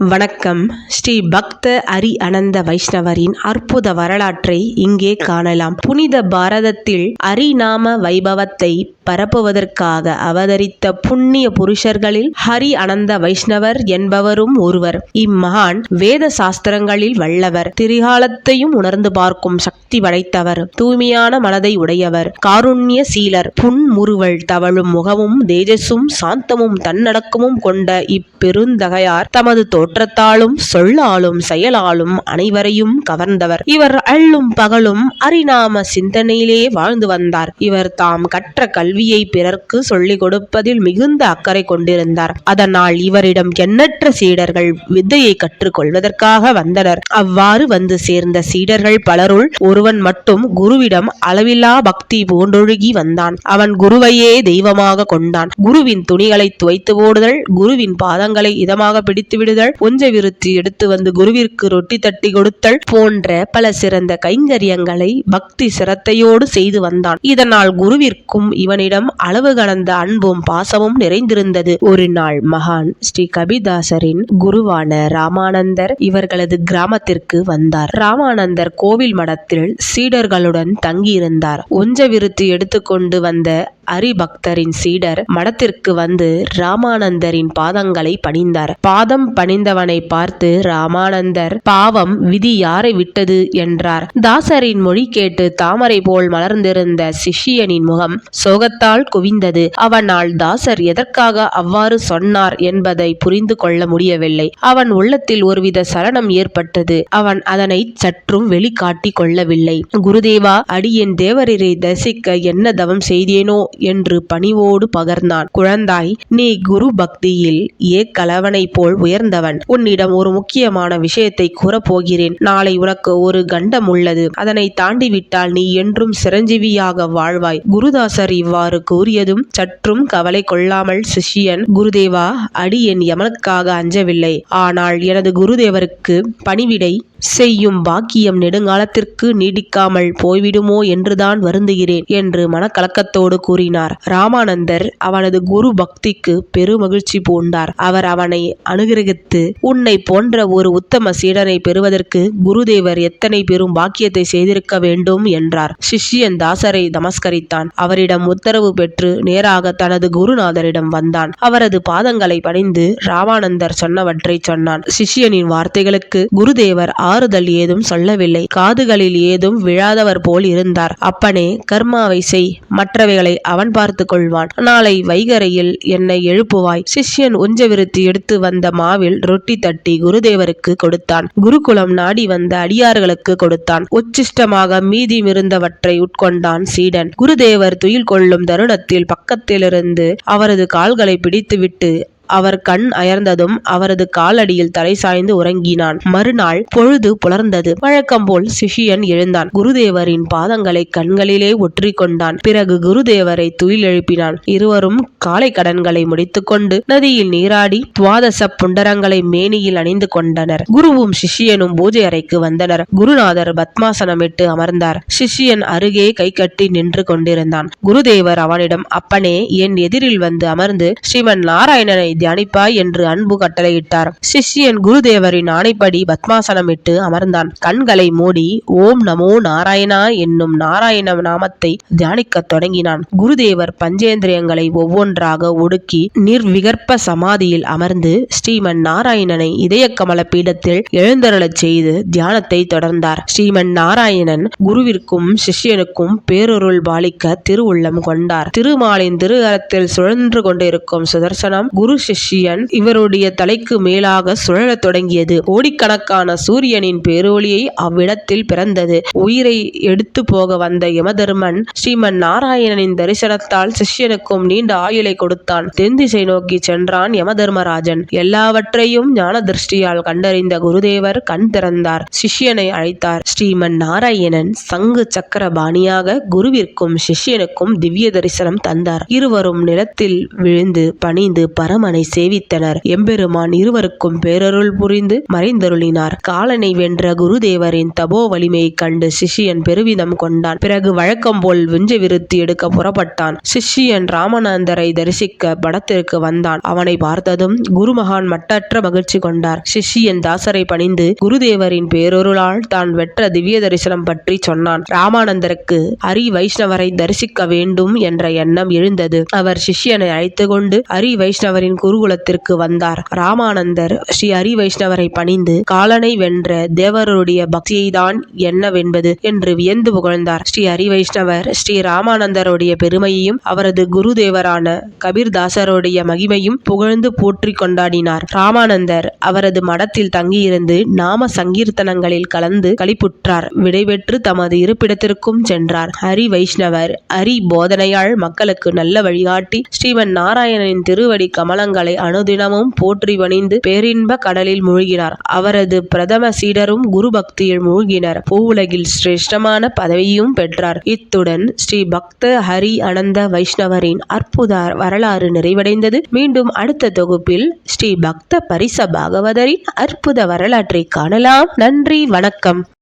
வணக்கம். ஸ்ரீ பக்த அரி அனந்த வைஷ்ணவரின் அற்புத வரலாற்றை இங்கே காணலாம். புனித பாரதத்தில் அரிநாம வைபவத்தை பரப்புவதற்காக அவதரித்த புண்ணிய புருஷர்களில் ஹரி அனந்த வைஷ்ணவர் என்பவரும் ஒருவர். இம்மகான் வேத சாஸ்திரங்களில் வல்லவர். திரிகாலத்தையும் உணர்ந்து பார்க்கும் சக்தி படைத்தவர். தூய்மையான மனதை உடையவர். காருண்ய சீலர். புன்முறுவல் தவழும் முகமும் தேஜஸும் சாந்தமும் தன்னடக்கமும் கொண்ட இப்பெருந்தகையார் தமது தோற்றத்தாலும் சொல்லாலும் செயலாலும் அனைவரையும் கவர்ந்தவர். இவர் அள்ளும் பகலும் அரிநாம சிந்தனையிலே வாழ்ந்து வந்தார். இவர் தாம் கற்ற கல்வியை பிறர்க்கு சொல்லிக் கொடுப்பதில் மிகுந்த அக்கறை கொண்டிருந்தார். அதனால் இவரிடம் எண்ணற்ற சீடர்கள் வித்தையை கற்றுக்கொள்வதற்காக வந்தனர். அவ்வாறு வந்து சேர்ந்த சீடர்கள் பலருள் ஒருவன் மட்டும் குருவிடம் அளவில்லா பக்தி போன்றொழுகி வந்தான். அவன் குருவையே தெய்வமாக கொண்டான். குருவின் துணிகளை துவைத்து போடுதல் குருவின் பாதங்களை இதமாக பிடித்து விடுதல் ஒஞ்ச விருத்தி எடுத்து வந்து குருவிற்கு ரொட்டி தட்டி கொடுத்தல் போன்ற பல சிறந்த கைங்கரியங்களை பக்தி சிரத்தையோடு செய்து வந்தான். இதனால் குருவிற்கும் இவனிடம் அளவு கடந்த அன்பும் பாசமும் நிறைந்திருந்தது. ஒரு நாள் மகான் ஸ்ரீ கபிதாசரின் குருவான ராமானந்தர் இவர்களது கிராமத்திற்கு வந்தார். ராமானந்தர் கோவில் மடத்தில் சீடர்களுடன் தங்கியிருந்தார். ஒஞ்ச விருத்தி எடுத்துக்கொண்டு வந்த அரிபக்தரின் சீடர் மடத்திற்கு வந்து ராமானந்தரின் பாதங்களை பணிந்தார். பாதம் பணிந்தவனை பார்த்து ராமானந்தர் பாவம் விதி யாரை விட்டது? என்றார். தாசரின் மொழி கேட்டு தாமரை போல் மலர்ந்திருந்த சிஷ்யனின் முகம் சோகத்தால் குவிந்தது. அவனால் தாசர் எதற்காக அவ்வாறு சொன்னார் என்பதை புரிந்து கொள்ள முடியவில்லை. அவன் உள்ளத்தில் ஒருவித சலனம் ஏற்பட்டது. அவன் அதனை சற்றும் வெளிக்காட்டி கொள்ளவில்லை. குருதேவா அடியின் தேவரரை தரிசிக்க என்ன தவம் செய்தேனோ? என்று பணிவோடு பகர்ந்தான். குழந்தாய் நீ குரு பக்தியில் ஏ கலவனை போல் உயர்ந்தவன். உன்னிடம் ஒரு முக்கியமான விஷயத்தை கூறப்போகிறேன். நாளை உனக்கு ஒரு கண்டம் உள்ளது. அதனை தாண்டி விட்டால் நீ என்றும் சிரஞ்சீவியாக வாழ்வாய். குருதாசர் இவ்வாறு கூறியதும் சற்றும் கவலை கொள்ளாமல் சிஷ்யன் குருதேவா அடியேன் யமனுக்காக அஞ்சவில்லை. ஆனால் எனது குருதேவருக்கு பணிவிடை செய்யும் பாக்கியம் நெடுங்காலத்திற்கு நீடிக்காமல் போய்விடுமோ என்றுதான் வருந்துகிறேன் என்று மனக்கலக்கத்தோடு கூறினார். ராமானந்தர் அவனது குரு பக்திக்கு பெருமகிழ்ச்சி பூண்டார். அவர் அவனை அனுகிரகித்து உன்னை போன்ற ஒரு உத்தம சீடனை பெறுவதற்கு குருதேவர் எத்தனை பெரும் பாக்கியத்தை செய்திருக்க வேண்டும் என்றார். சிஷ்யன் தாசரை நமஸ்கரித்தான். அவரிடம் உத்தரவு பெற்று நேராக தனது குருநாதரிடம் வந்தான். அவரது பாதங்களை பணிந்து ராமானந்தர் சொன்னவற்றை சொன்னான். சிஷ்யனின் வார்த்தைகளுக்கு குருதேவர் ஆறுதல் ஏதும் சொல்லவில்லை. காதுகளில் ஏதும் விழாதவர் போல் இருந்தார். அப்பனே கர்மாவை செய். மற்றவைகளை அவன் பார்த்து கொள்வான். நாளை வைகரையில் என்னை எழுப்புவாய். சிஷ்யன் உஞ்சவிருத்தி எடுத்து வந்த மாவில் ரொட்டி தட்டி குருதேவருக்கு கொடுத்தான். குருகுலம் நாடி வந்த அடியார்களுக்கு கொடுத்தான். உச்சிஷ்டமாக மீதிமிருந்தவற்றை உட்கொண்டான் சீடன். குருதேவர் துயில் கொள்ளும் தருணத்தில் பக்கத்திலிருந்து அவரது கால்களை பிடித்துவிட்டு அவர் கண் அயர்ந்ததும் அவரது காலடியில் தலை சாய்ந்து உறங்கினான். மறுநாள் பொழுது புலர்ந்தது. வழக்கம் போல் சிஷியன் எழுந்தான். குருதேவரின் பாதங்களை கண்களிலே ஒற்றி கொண்டான் பிறகு குருதேவரை துயில் எழுப்பினான். இருவரும் காலை கடன்களை முடித்துக்கொண்டு நதியில் நீராடி துவாதச புண்டரங்களை மேனியில் அணிந்து கொண்டனர். குருவும் சிஷ்யனும் பூஜை அறைக்கு வந்தனர். குருநாதர் பத்மாசனமிட்டு அமர்ந்தார். சிஷ்யன் அருகே கை கட்டி நின்று கொண்டிருந்தான். குருதேவர் அவனிடம் அப்பனே என் எதிரில் வந்து அமர்ந்து ஸ்ரீமன் நாராயணனை தியானிப்பாய் என்று அன்பு கட்டளையிட்டார். சிஷ்யன் குருதேவரின் ஆணைப்படி பத்மாசனமிட்டு அமர்ந்தான். கண்களை மூடி ஓம் நமோ நாராயணா என்னும் நாராயண நாமத்தை தியானிக்கத் தொடங்கினான். குருதேவர் பஞ்சேந்திரியங்களை ஒவ்வொன்றாக ஒடுக்கி நிர்விகற்ப சமாதியில் அமர்ந்து ஸ்ரீமன் நாராயணனை இதய கமல பீடத்தில் எழுந்தருளச் செய்து தியானத்தை தொடர்ந்தார். ஸ்ரீமன் நாராயணன் குருவிற்கும் சிஷ்யனுக்கும் பேரொருள் பாலிக்க திருவுள்ளம் கொண்டார். திருமாலின் திருகரத்தில் சுழன்று கொண்டிருக்கும் சுதர்சனம் குரு சிஷ்யன் இவருடைய தலைக்கு மேலாக சுழலத் தொடங்கியது. கோடிக்கணக்கான சூரியனின் பேரொளியை அவ்விடத்தில் பிறந்தது. உயிரை எடுத்து போக வந்த யமதர்மன் ஸ்ரீமன் நாராயணனின் தரிசனத்தால் சிஷ்யனுக்கும் நீண்ட ஆயுளை கொடுத்தான். தென் திசை நோக்கி சென்றான் யமதர்மராஜன். எல்லாவற்றையும் ஞான திருஷ்டியால் கண்டறிந்த குருதேவர் கண் திறந்தார். சிஷ்யனை அழைத்தார். ஸ்ரீமன் நாராயணன் சங்கு சக்கர பாணியாக குருவிற்கும் சிஷ்யனுக்கும் திவ்ய தரிசனம் தந்தார். இருவரும் நிலத்தில் விழுந்து பணிந்து பரமனை எம்பெருமானை சேவித்தனர். எம்பெருமான் இருவருக்கும் பேரருள் புரிந்து மறைந்தருளினார். காலனை வென்ற குருதேவரின் தபோ வலிமையைக் கண்டு சிஷ்யன் பெருவிதம் கொண்டான். பிறகு வழக்கம் போல் விஞ்ச விருத்தி எடுக்க புறப்பட்டான். சிஷ்யன் ராமநாதரை தரிசிக்க படத்திற்கு வந்தான். அவனை பார்த்ததும் குருமகான் மட்டற்ற மகிழ்ச்சி கொண்டார். சிஷ்யன் தாசரை பணிந்து குருதேவரின் பேரொருளால் தான் வெற்ற திவ்ய தரிசனம் பற்றி சொன்னான். ராமானந்தருக்கு ஹரி வைஷ்ணவரை தரிசிக்க வேண்டும் என்ற எண்ணம் எழுந்தது. அவர் சிஷ்யனை அழைத்து கொண்டு ஹரி வைஷ்ணவரின் குருகுலத்திற்கு வந்தார். ராமானந்தர் ஸ்ரீ ஹரி வைஷ்ணவரை பணிந்து காலனை வென்ற தேவருடைய பக்தியை தான் என்னவென்பது என்று வியந்து புகழ்ந்தார். ஸ்ரீ ஹரி வைஷ்ணவர் ஸ்ரீ ராமானந்தருடைய பெருமையையும் அவரது குருதேவரான கபீர்தாசருடைய மகிமையும் புகழ்ந்து போற்றி கொண்டாடினார். ராமானந்தர் அவரது மடத்தில் தங்கியிருந்து நாம சங்கீர்த்தனங்களில் கலந்து களிப்புற்றார். விடைபெற்று தமது இருப்பிடத்திற்கும் சென்றார். ஹரி வைஷ்ணவர் ஹரி போதனையால் மக்களுக்கு நல்ல வழிகாட்டி ஸ்ரீமன் நாராயணனின் திருவடி கமலங்களை அனுதினமும் போற்றி வணிந்து பேரின்ப கடலில் மூழ்கினார். அவரது பிரதம சீடரும் குரு பக்தியில் மூழ்கினர். பூவுலகில் சிரேஷ்டமான பதவியும் பெற்றார். இத்துடன் ஸ்ரீ பக்த ஹரி அனந்த வைஷ்ணவரின் அற்புத வரலாறு நிறைவடைந்தது. மீண்டும் அடுத்த தொகுப்பில் ஸ்ரீ பக்த பரிச பாகவதரின் அற்புத வரலாற்றை காணலாம். நன்றி வணக்கம்.